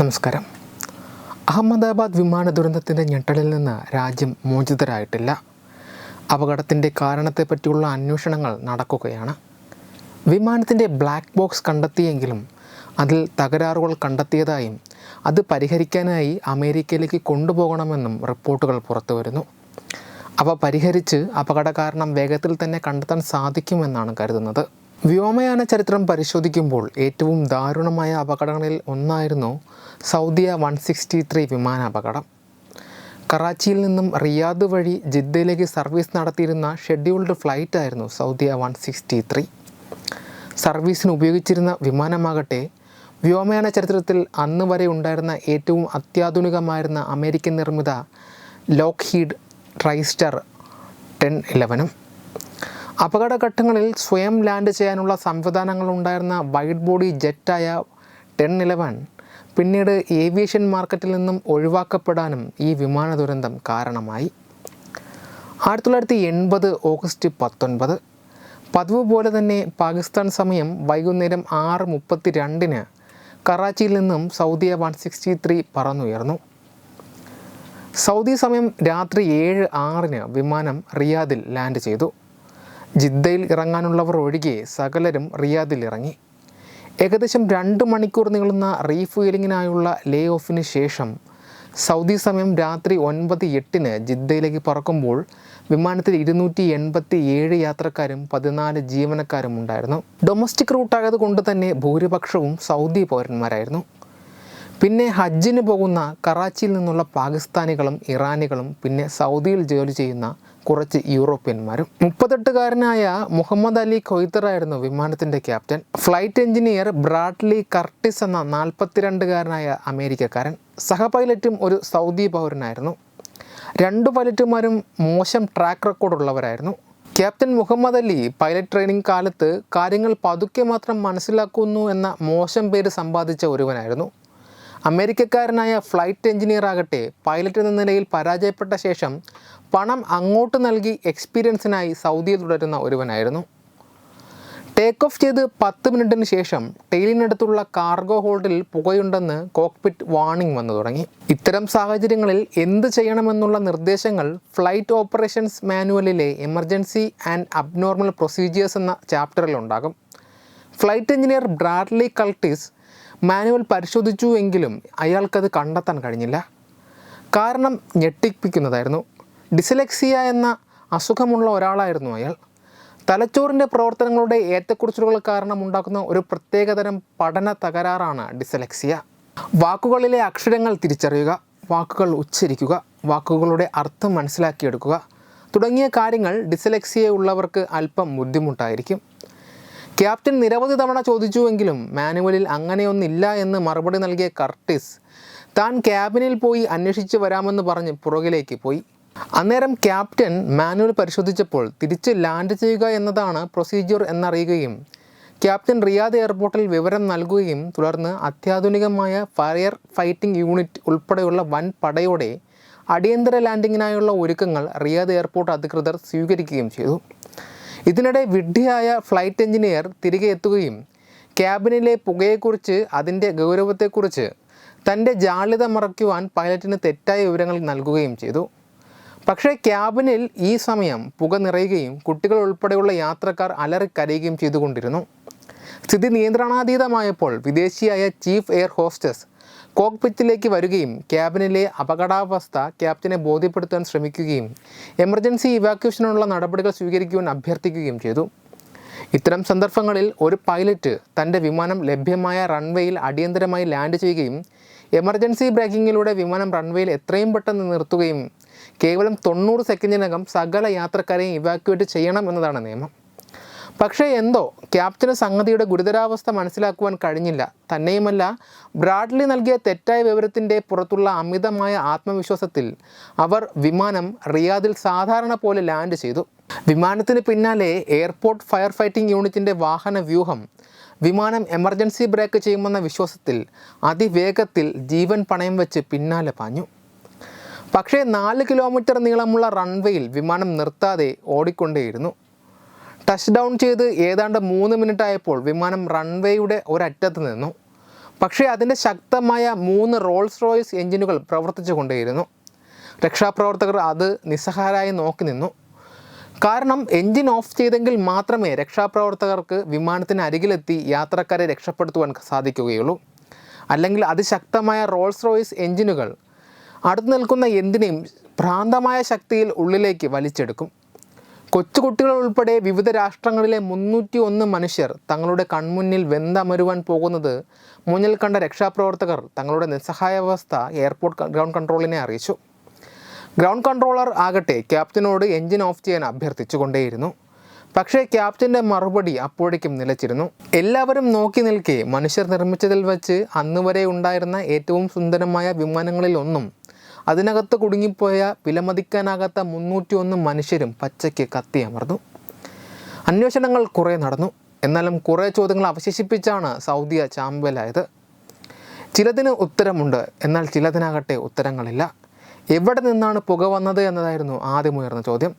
നമസ്കാരം. അഹമ്മദാബാദ് വിമാന ദുരന്തത്തിന്റെ ഞെട്ടലിൽ നിന്ന് രാജ്യം മോചിതരായിട്ടില്ല. അപകടത്തിന്റെ കാരണത്തെപ്പറ്റിയുള്ള അന്വേഷണങ്ങൾ നടക്കുകയാണ്. വിമാനത്തിന്റെ ബ്ലാക്ക് ബോക്സ് കണ്ടെത്തിയെങ്കിലും അതിൽ തകരാറുകൾ കണ്ടെത്തിയതായും അത് പരിഹരിക്കാനായി അമേരിക്കയിലേക്ക് കൊണ്ടുപോകണമെന്നും റിപ്പോർട്ടുകൾ പുറത്തു വരുന്നു. അവ പരിഹരിച്ച് അപകട കാരണം വേഗത്തിൽ തന്നെ കണ്ടെത്താൻ സാധിക്കുമെന്നാണ് കരുതുന്നത്. വ്യോമയാന ചരിത്രം പരിശോധിക്കുമ്പോൾ ഏറ്റവും ദാരുണമായ അപകടങ്ങളിൽ ഒന്നായിരുന്നു സൗദിയ വൺ സിക്സ്റ്റി ത്രീ വിമാന അപകടം. കറാച്ചിയിൽ നിന്നും റിയാദ് വഴി ജിദ്ദയിലേക്ക് സർവീസ് നടത്തിയിരുന്ന ഷെഡ്യൂൾഡ് ഫ്ലൈറ്റ് ആയിരുന്നു സൗദിയ വൺ സിക്സ്റ്റി ത്രീ. സർവീസിന് ഉപയോഗിച്ചിരുന്ന വിമാനമാകട്ടെ വ്യോമയാന ചരിത്രത്തിൽ അന്ന് വരെ ഉണ്ടായിരുന്ന ഏറ്റവും അത്യാധുനികമായിരുന്ന അമേരിക്കൻ നിർമ്മിത ലോക്ക് ഹീഡ് ട്രൈസ്റ്റർ ടെൻ ഇലവനും. അപകടഘട്ടങ്ങളിൽ സ്വയം ലാൻഡ് ചെയ്യാനുള്ള സംവിധാനങ്ങൾ ഉണ്ടായിരുന്ന വൈഡ് ബോഡി ജെറ്റായ ടെൻ ഇലവൻ പിന്നീട് ഏവിയേഷൻ മാർക്കറ്റിൽ നിന്നും ഒഴിവാക്കപ്പെടാനും ഈ വിമാന ദുരന്തം കാരണമായി. ആയിരത്തി തൊള്ളായിരത്തി എൺപത് ഓഗസ്റ്റ് പത്തൊൻപത്. പതിവ് പോലെ തന്നെ പാകിസ്ഥാൻ സമയം വൈകുന്നേരം ആറ് മുപ്പത്തി രണ്ടിന് കറാച്ചിയിൽ നിന്നും സൗദിയ വൺ സിക്സ്റ്റി ത്രീ പറന്നുയർന്നു. സൗദി സമയം രാത്രി ഏഴ് ആറിന് വിമാനം റിയാദിൽ ലാൻഡ് ചെയ്തു. ജിദ്ദയിൽ ഇറങ്ങാനുള്ളവർ ഒഴികെ സകലരും റിയാദിൽ ഇറങ്ങി. ഏകദേശം രണ്ട് മണിക്കൂർ നീളുന്ന റീഫുയലിങ്ങിനായുള്ള ലേ ഓഫിന് ശേഷം സൗദി സമയം രാത്രി ഒൻപത് എട്ടിന് ജിദ്ദയിലേക്ക് പറക്കുമ്പോൾ വിമാനത്തിൽ ഇരുന്നൂറ്റി എൺപത്തി ഏഴ് യാത്രക്കാരും പതിനാല് ജീവനക്കാരും ഉണ്ടായിരുന്നു. ഡൊമസ്റ്റിക് റൂട്ടായത് കൊണ്ട് തന്നെ ഭൂരിപക്ഷവും സൗദി പൗരന്മാരായിരുന്നു. പിന്നെ ഹജ്ജിന് പോകുന്ന കറാച്ചിയിൽ നിന്നുള്ള പാകിസ്ഥാനികളും ഇറാനികളും പിന്നെ സൗദിയിൽ ജോലി ചെയ്യുന്ന കുറച്ച് യൂറോപ്യന്മാരും. മുപ്പത്തെട്ടുകാരനായ മുഹമ്മദ് അലി കൊയ്ത്തറായിരുന്നു വിമാനത്തിന്റെ captain. Flight engineer Bradley Curtis എന്ന നാൽപ്പത്തിരണ്ടുകാരനായ അമേരിക്കക്കാരൻ. സഹപൈലറ്റും ഒരു സൗദി പൗരനായിരുന്നു. രണ്ട് പൈലറ്റുമാരും മോശം track record ഉള്ളവരായിരുന്നു. Captain Muhammad Ali pilot training കാലത്ത് കാര്യങ്ങൾ പതുക്കെ മാത്രം മനസ്സിലാക്കുന്നു എന്ന മോശം പേര് സമ്പാദിച്ച ഒരുവനായിരുന്നു. അമേരിക്കക്കാരനായ ഫ്ലൈറ്റ് എഞ്ചിനീയർ ആകട്ടെ പൈലറ്റ് എന്ന നിലയിൽ പരാജയപ്പെട്ട ശേഷം പണം അങ്ങോട്ട് നൽകി എക്സ്പീരിയൻസിനായി സൗദിയിൽ തുടരുന്ന ഒരുവനായിരുന്നു. ടേക്ക് ഓഫ് ചെയ്ത് പത്ത് മിനിറ്റിന് ശേഷം ടെയിലിനടുത്തുള്ള കാർഗോ ഹോൾഡിൽ പുകയുണ്ടെന്ന് കോക്പിറ്റ് വാർണിംഗ് വന്നു തുടങ്ങി. ഇത്തരം സാഹചര്യങ്ങളിൽ എന്ത് ചെയ്യണമെന്നുള്ള നിർദ്ദേശങ്ങൾ ഫ്ലൈറ്റ് ഓപ്പറേഷൻസ് മാനുവലിലെ എമർജൻസി ആൻഡ് അബ്നോർമൽ പ്രൊസീജിയേഴ്സ് എന്ന ചാപ്റ്ററിൽ ഉണ്ടാകും. Flight engineer Bradley Curtis manual പരിശോധിച്ചു എങ്കിലും അയാൾക്കത് കണ്ടെത്താൻ കഴിഞ്ഞില്ല. കാരണം ഞെട്ടിപ്പിക്കുന്നതായിരുന്നു. ഡിസലെക്സിയ എന്ന അസുഖമുള്ള ഒരാളായിരുന്നു അയാൾ. തലച്ചോറിന്റെ പ്രവർത്തനങ്ങളുടെ ഏറ്റക്കുറിച്ചിലുകൾ കാരണം ഉണ്ടാക്കുന്ന ഒരു പ്രത്യേകതരം പഠന തകരാറാണ് ഡിസലെക്സിയ. വാക്കുകളിലെ അക്ഷരങ്ങൾ തിരിച്ചറിയുക വാക്കുകൾ ഉച്ചരിക്കുക വാക്കുകളുടെ അർത്ഥം മനസ്സിലാക്കിയെടുക്കുക തുടങ്ങിയ കാര്യങ്ങൾ ഡിസലെക്സിയ ഉള്ളവർക്ക് അല്പം ബുദ്ധിമുട്ടായിരിക്കും. ക്യാപ്റ്റൻ നിരവധി തവണ ചോദിച്ചുവെങ്കിലും മാനുവലിൽ അങ്ങനെയൊന്നില്ല എന്ന് മറുപടി നൽകിയ കർട്ടിസ് താൻ ക്യാബിനിൽ പോയി അന്വേഷിച്ച് വരാമെന്ന് പറഞ്ഞ് പുറകിലേക്ക് പോയി. അന്നേരം ക്യാപ്റ്റൻ മാനുവൽ പരിശോധിച്ചപ്പോൾ തിരിച്ച് ലാൻഡ് ചെയ്യുക എന്നതാണ് പ്രൊസീജിയർ എന്നറിയുകയും ക്യാപ്റ്റൻ റിയാദ് എയർപോർട്ടിൽ വിവരം നൽകുകയും തുടർന്ന് അത്യാധുനികമായ ഫയർ ഫൈറ്റിംഗ് യൂണിറ്റ് ഉൾപ്പെടെയുള്ള വൻ പടയോടെ അടിയന്തര ലാൻഡിങ്ങിനായുള്ള ഒരുക്കങ്ങൾ റിയാദ് എയർപോർട്ട് അധികൃതർ സ്വീകരിക്കുകയും ചെയ്തു. ഇതിനിടെ വിഡ്ഢിയായ ഫ്ലൈറ്റ് എഞ്ചിനീയർ തിരികെ എത്തുകയും ക്യാബിനിലെ പുകയെക്കുറിച്ച് അതിന്റെ ഗൗരവത്തെക്കുറിച്ച് തന്റെ ജാള്യത മറയ്ക്കുവാൻ പൈലറ്റിന് തെറ്റായ വിവരങ്ങൾ നൽകുകയും ചെയ്തു. പക്ഷേ ക്യാബിനിൽ ഈ സമയം പുക നിറയുകയും കുട്ടികൾ ഉൾപ്പെടെയുള്ള യാത്രക്കാർ അലറിക്കരയുകയും ചെയ്തുകൊണ്ടിരുന്നു. സ്ഥിതി നിയന്ത്രണാതീതമായപ്പോൾ വിദേശിയായ ചീഫ് എയർ ഹോസ്റ്റസ് കോക്പിറ്റിലേക്ക് വരികയും ക്യാബിനിലെ അപകടാവസ്ഥ ക്യാപ്റ്റനെ ബോധ്യപ്പെടുത്താൻ ശ്രമിക്കുകയും എമർജൻസി ഇവാക്യുവേഷനുള്ള നടപടികൾ സ്വീകരിക്കുവാൻ അഭ്യർത്ഥിക്കുകയും ചെയ്തു. ഇത്തരം സന്ദർഭങ്ങളിൽ ഒരു പൈലറ്റ് തന്റെ വിമാനം ലഭ്യമായ റൺവേയിൽ അടിയന്തരമായി ലാൻഡ് ചെയ്യുകയും എമർജൻസി ബ്രേക്കിങ്ങിലൂടെ വിമാനം റൺവേയിൽ എത്രയും പെട്ടെന്ന് നിർത്തുകയും കേവലം തൊണ്ണൂറ് സെക്കൻഡിനകം സകല യാത്രക്കാരെയും ഇവാക്യുവേറ്റ് ചെയ്യണം എന്നതാണ് നിയമം. പക്ഷേ എന്തോ ക്യാപ്റ്റന് സംഗതിയുടെ ഗുരുതരാവസ്ഥ മനസ്സിലാക്കുവാൻ കഴിഞ്ഞില്ല. തന്നെയുമല്ല ബ്രാഡ്ലി നൽകിയ തെറ്റായ വിവരത്തിന്റെ പുറത്തുള്ള അമിതമായ ആത്മവിശ്വാസത്തിൽ അവർ വിമാനം റിയാദിൽ സാധാരണ പോലെ ലാൻഡ് ചെയ്തു. വിമാനത്തിന് പിന്നാലെ എയർപോർട്ട് ഫയർ ഫൈറ്റിംഗ് യൂണിറ്റിന്റെ വാഹന വ്യൂഹം വിമാനം എമർജൻസി ബ്രേക്ക് ചെയ്യുമെന്ന വിശ്വാസത്തിൽ അതിവേഗത്തിൽ ജീവൻ പണയം വെച്ച് പിന്നാലെ പാഞ്ഞു. പക്ഷേ നാല് കിലോമീറ്റർ നീളമുള്ള റൺവേയിൽ വിമാനം നിർത്താതെ ഓടിക്കൊണ്ടേയിരുന്നു. ടച്ച് ഡൗൺ ചെയ്ത് ഏതാണ്ട് മൂന്ന് മിനിറ്റ് ആയപ്പോൾ വിമാനം റൺവേയുടെ ഒരറ്റത്ത് നിന്നു. പക്ഷേ അതിന്റെ ശക്തമായ മൂന്ന് റോൾസ് റോയ്സ് എഞ്ചിനുകൾ പ്രവർത്തിച്ചു കൊണ്ടേയിരുന്നു. രക്ഷാപ്രവർത്തകർ അത് നിസ്സഹാരായി നോക്കി നിന്നു. കാരണം എഞ്ചിൻ ഓഫ് ചെയ്തെങ്കിൽ മാത്രമേ രക്ഷാപ്രവർത്തകർക്ക് വിമാനത്തിന് അരികിലെത്തി യാത്രക്കാരെ രക്ഷപ്പെടുത്തുവാൻ സാധിക്കുകയുള്ളൂ. അല്ലെങ്കിൽ അതിശക്തമായ റോൾസ് റോയ്സ് എഞ്ചിനുകൾ അടുത്ത് നിൽക്കുന്ന എന്തിനേയും ഭ്രാന്തമായ ശക്തിയിൽ ഉള്ളിലേക്ക് വലിച്ചെടുക്കും. കൊച്ചുകുട്ടികൾ ഉൾപ്പെടെ വിവിധ രാഷ്ട്രങ്ങളിലെ മുന്നൂറ്റി ഒന്ന് മനുഷ്യർ തങ്ങളുടെ കൺമുന്നിൽ വെന്തമരുവാൻ പോകുന്നത് മുന്നിൽ കണ്ട രക്ഷാപ്രവർത്തകർ തങ്ങളുടെ നിസ്സഹായാവസ്ഥ എയർപോർട്ട് ഗ്രൗണ്ട് കൺട്രോളിനെ അറിയിച്ചു. ഗ്രൗണ്ട് കൺട്രോളർ ആകട്ടെ ക്യാപ്റ്റനോട് എഞ്ചിൻ ഓഫ് ചെയ്യാൻ അഭ്യർത്ഥിച്ചുകൊണ്ടേയിരുന്നു. പക്ഷേ ക്യാപ്റ്റന്റെ മറുപടി അപ്പോഴേക്കും നിലച്ചിരുന്നു. എല്ലാവരും നോക്കി നിൽക്കെ മനുഷ്യർ നിർമ്മിച്ചതിൽ വച്ച് അന്നുവരെ ഉണ്ടായിരുന്ന ഏറ്റവും സുന്ദരമായ വിമാനങ്ങളിൽ ഒന്നും അതിനകത്ത് കുടുങ്ങിപ്പോയ വിലമതിക്കാനാകാത്ത മുന്നൂറ്റി ഒന്ന് മനുഷ്യരും പച്ചയ്ക്ക് കത്തിയമർന്നു അന്വേഷണങ്ങൾ കുറേ നടന്നു. എന്നാലും കുറേ ചോദ്യങ്ങൾ അവശേഷിപ്പിച്ചാണ് സൗദിയ ചാമ്പലായത് ചിലതിന് ഉത്തരമുണ്ട്. എന്നാൽ ചിലതിനാകട്ടെ ഉത്തരങ്ങളില്ല. എവിടെ നിന്നാണ് പുക വന്നത് എന്നതായിരുന്നു ആദ്യമുയർന്ന ചോദ്യം.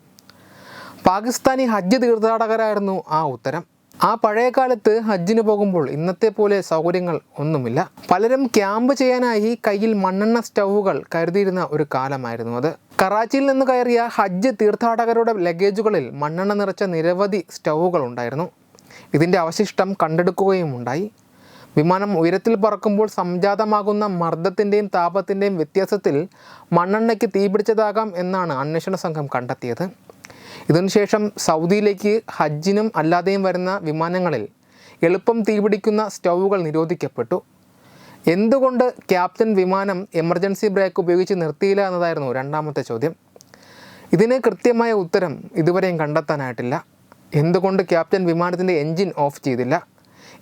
പാകിസ്ഥാനി ഹജ്ജ് തീർത്ഥാടകരായിരുന്നു ആ ഉത്തരം. ആ പഴയ കാലത്ത് ഹജ്ജിന് പോകുമ്പോൾ ഇന്നത്തെ പോലെ സൗകര്യങ്ങൾ ഒന്നുമില്ല. പലരും ക്യാമ്പ് ചെയ്യാനായി കയ്യിൽ മണ്ണെണ്ണ സ്റ്റൗവുകൾ കരുതിയിരുന്ന ഒരു കാലമായിരുന്നു അത്. കറാച്ചിയിൽ നിന്ന് കയറിയ ഹജ്ജ് തീർത്ഥാടകരുടെ ലഗേജുകളിൽ മണ്ണെണ്ണ നിറച്ച നിരവധി സ്റ്റൗവുകൾ ഉണ്ടായിരുന്നു. ഇതിന്റെ അവശിഷ്ടം കണ്ടെടുക്കുകയും ഉണ്ടായി. വിമാനം ഉയരത്തിൽ പറക്കുമ്പോൾ സംജാതമാകുന്ന മർദ്ദത്തിന്റെയും താപത്തിന്റെയും വ്യത്യാസത്തിൽ മണ്ണെണ്ണയ്ക്ക് തീപിടിച്ചതാകാം എന്നാണ് അന്വേഷണ സംഘം കണ്ടെത്തിയത്. ഇതിനുശേഷം സൗദിയിലേക്ക് ഹജ്ജിനും അല്ലാതെയും വരുന്ന വിമാനങ്ങളിൽ എളുപ്പം തീപിടിക്കുന്ന സ്റ്റൗവുകൾ നിരോധിക്കപ്പെട്ടു. എന്തുകൊണ്ട് ക്യാപ്റ്റൻ വിമാനം എമർജൻസി ബ്രേക്ക് ഉപയോഗിച്ച് നിർത്തിയില്ല എന്നതായിരുന്നു രണ്ടാമത്തെ ചോദ്യം. ഇതിന് കൃത്യമായ ഉത്തരം ഇതുവരെയും കണ്ടെത്താനായിട്ടില്ല. എന്തുകൊണ്ട് ക്യാപ്റ്റൻ വിമാനത്തിന്റെ എൻജിൻ ഓഫ് ചെയ്തില്ല?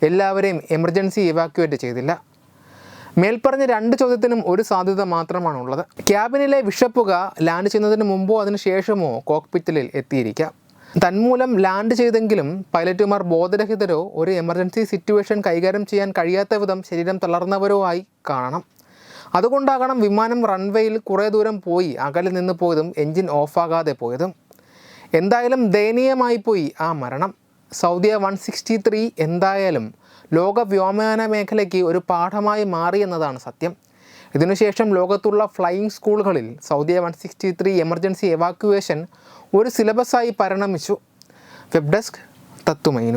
എല്ലാവരെയും എമർജൻസി ഇവാക്യുവേറ്റ് ചെയ്തില്ല. മേൽപ്പറഞ്ഞ രണ്ട് ചോദ്യത്തിനും ഒരു സാധ്യത മാത്രമാണ് ഉള്ളത് ക്യാബിനിലെ വിഷപ്പുക ലാൻഡ് ചെയ്യുന്നതിന് മുമ്പോ അതിന് ശേഷമോ കോക്പിറ്റലിൽ എത്തിയിരിക്കാം. തന്മൂലം ലാൻഡ് ചെയ്തെങ്കിലും പൈലറ്റുമാർ ബോധരഹിതരോ ഒരു എമർജൻസി സിറ്റുവേഷൻ കൈകാര്യം ചെയ്യാൻ കഴിയാത്ത വിധം ശരീരം തളർന്നവരോ ആയി കാണണം. അതുകൊണ്ടാകണം വിമാനം റൺവേയിൽ കുറേ ദൂരം പോയി അകലിൽ നിന്ന് പോയതും എൻജിൻ ഓഫാകാതെ പോയതും. എന്തായാലും ദയനീയമായി പോയി ആ മരണം. സൗദിയ വൺ സിക്സ്റ്റി ത്രീ എന്തായാലും ലോക വ്യോമയാന മേഖലയ്ക്ക് ഒരു പാഠമായി മാറി എന്നതാണ് സത്യം. ഇതിനുശേഷം ലോകത്തുള്ള ഫ്ലൈയിങ് സ്കൂളുകളിൽ Saudi one sixty three emergency evacuation ഒരു സിലബസായി പരിണമിച്ചു. വെബ് ഡെസ്ക് തത്തുമൈ